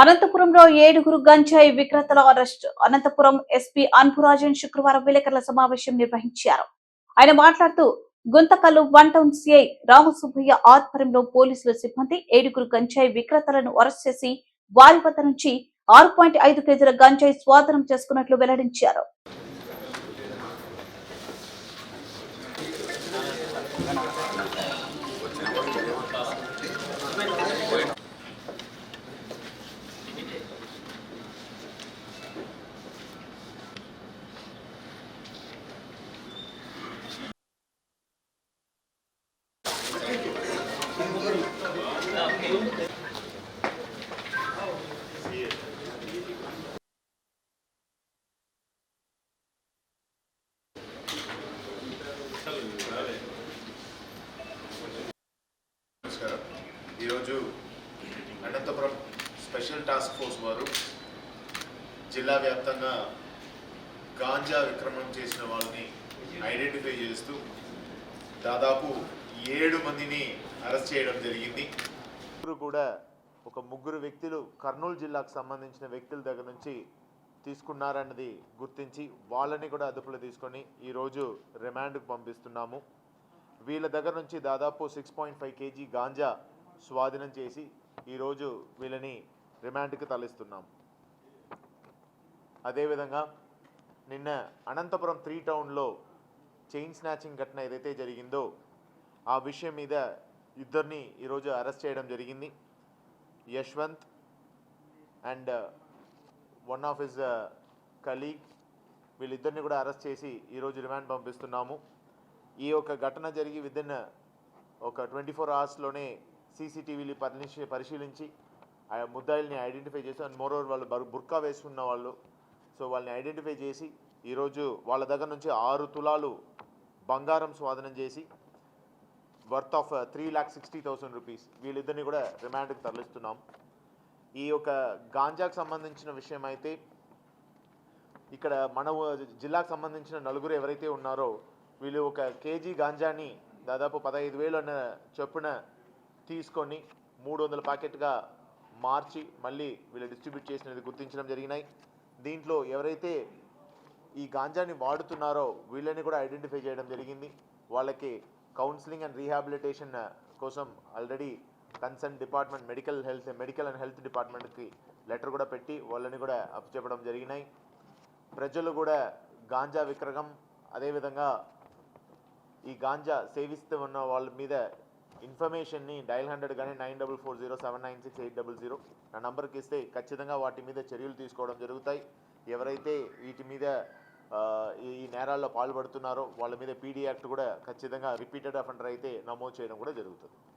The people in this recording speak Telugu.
అనంతపురంలో ఏడుగురు గంజాయి విక్రేతల అరెస్ట్. అనంతపురం ఎస్పీ అన్పురాజన్ శుక్రవారం విలేకరుల సమావేశం నిర్వహించారు. ఆయన మాట్లాడుతూ Guntakal one town CI Ramasubbaiah ఆధ్వర్యంలో పోలీసుల సిబ్బంది ఏడుగురు గంజాయి విక్రేతలను అరెస్ట్ చేసి వారి వద్ద నుంచి ఆరు పాయింట్ ఐదు కేజీల గంజాయి స్వాధీనం చేసుకున్నట్లు వెల్లడించారు. ఈరోజు అనంతపురం స్పెషల్ టాస్క్ ఫోర్స్ వారు జిల్లా వ్యాప్తంగా గాంజా విక్రమం చేసిన వాళ్ళని ఐడెంటిఫై చేస్తూ దాదాపు ఏడు మందిని అరెస్ట్ చేయడం జరిగింది. కూడా ఒక ముగ్గురు వ్యక్తులు కర్నూలు జిల్లాకు సంబంధించిన వ్యక్తుల దగ్గర నుంచి తీసుకున్నారన్నది గుర్తించి వాళ్ళని కూడా అదుపులో తీసుకొని ఈరోజు రిమాండ్కు పంపిస్తున్నాము. వీళ్ళ దగ్గర నుంచి దాదాపు six point five KG ganja స్వాధీనం చేసి ఈరోజు వీళ్ళని రిమాండ్కి తరలిస్తున్నాం. అదేవిధంగా నిన్న అనంతపురం త్రీ టౌన్లో చైన్ స్నాచింగ్ ఘటన ఏదైతే జరిగిందో ఆ విషయం మీద ఇద్దరిని ఈరోజు అరెస్ట్ చేయడం జరిగింది. Yashwant and one of his colleague వీళ్ళిద్దరిని కూడా అరెస్ట్ చేసి ఈరోజు రిమాండ్ పంపిస్తున్నాము. ఈ యొక్క ఘటన జరిగి విదిన్ ఒక ట్వంటీ ఫోర్ అవర్స్లోనే సీసీటీవీలు పరిశీ పరిశీలించి ఆ ముద్దాయిల్ని ఐడెంటిఫై చేసి అండ్ మోరోవర్ వాళ్ళు బరు బుర్కా వేసుకున్న వాళ్ళు. సో వాళ్ళని ఐడెంటిఫై చేసి ఈరోజు వాళ్ళ దగ్గర నుంచి ఆరు తులాలు బంగారం స్వాధీనం చేసి worth of three lakh sixty thousand rupees వీళ్ళిద్దరిని కూడా రిమాండ్కి తరలిస్తున్నాం. ఈ యొక్క గాంజాకు సంబంధించిన విషయం అయితే ఇక్కడ మన జిల్లాకు సంబంధించిన నలుగురు ఎవరైతే ఉన్నారో వీళ్ళు ఒక కేజీ గాంజాని దాదాపు పదహైదు వేలు అన్న చొప్పున తీసుకొని మూడు వందల ప్యాకెట్గా మార్చి మళ్ళీ వీళ్ళు డిస్ట్రిబ్యూట్ చేసినది గుర్తించడం జరిగినాయి. దీంట్లో ఎవరైతే ఈ గాంజాని వాడుతున్నారో వీళ్ళని కూడా ఐడెంటిఫై చేయడం జరిగింది. వాళ్ళకి కౌన్సిలింగ్ అండ్ రీహాబిలిటేషన్ కోసం already concern department medical health medical and health డిపార్ట్మెంట్కి లెటర్ కూడా పెట్టి వాళ్ళని కూడా అప్పచెప్పడం జరిగినాయి. ప్రజలు కూడా గాంజా విక్రయం అదేవిధంగా ఈ గాంజా సేవిస్తూ ఉన్న వాళ్ళ మీద ఇన్ఫర్మేషన్ని డైల్ హండ్రెడ్ కానీ nine double four zero seven nine six eight double zero నా నంబర్కి ఇస్తే ఖచ్చితంగా వాటి మీద చర్యలు తీసుకోవడం జరుగుతాయి. ఎవరైతే వీటి మీద ఈ ఈ నేరాల్లో పాల్పడుతున్నారో వాళ్ళ మీద పీడీ యాక్ట్ కూడా ఖచ్చితంగా రిపీటెడ్ అఫెండర్ అయితే నమోదు చేయడం కూడా జరుగుతుంది.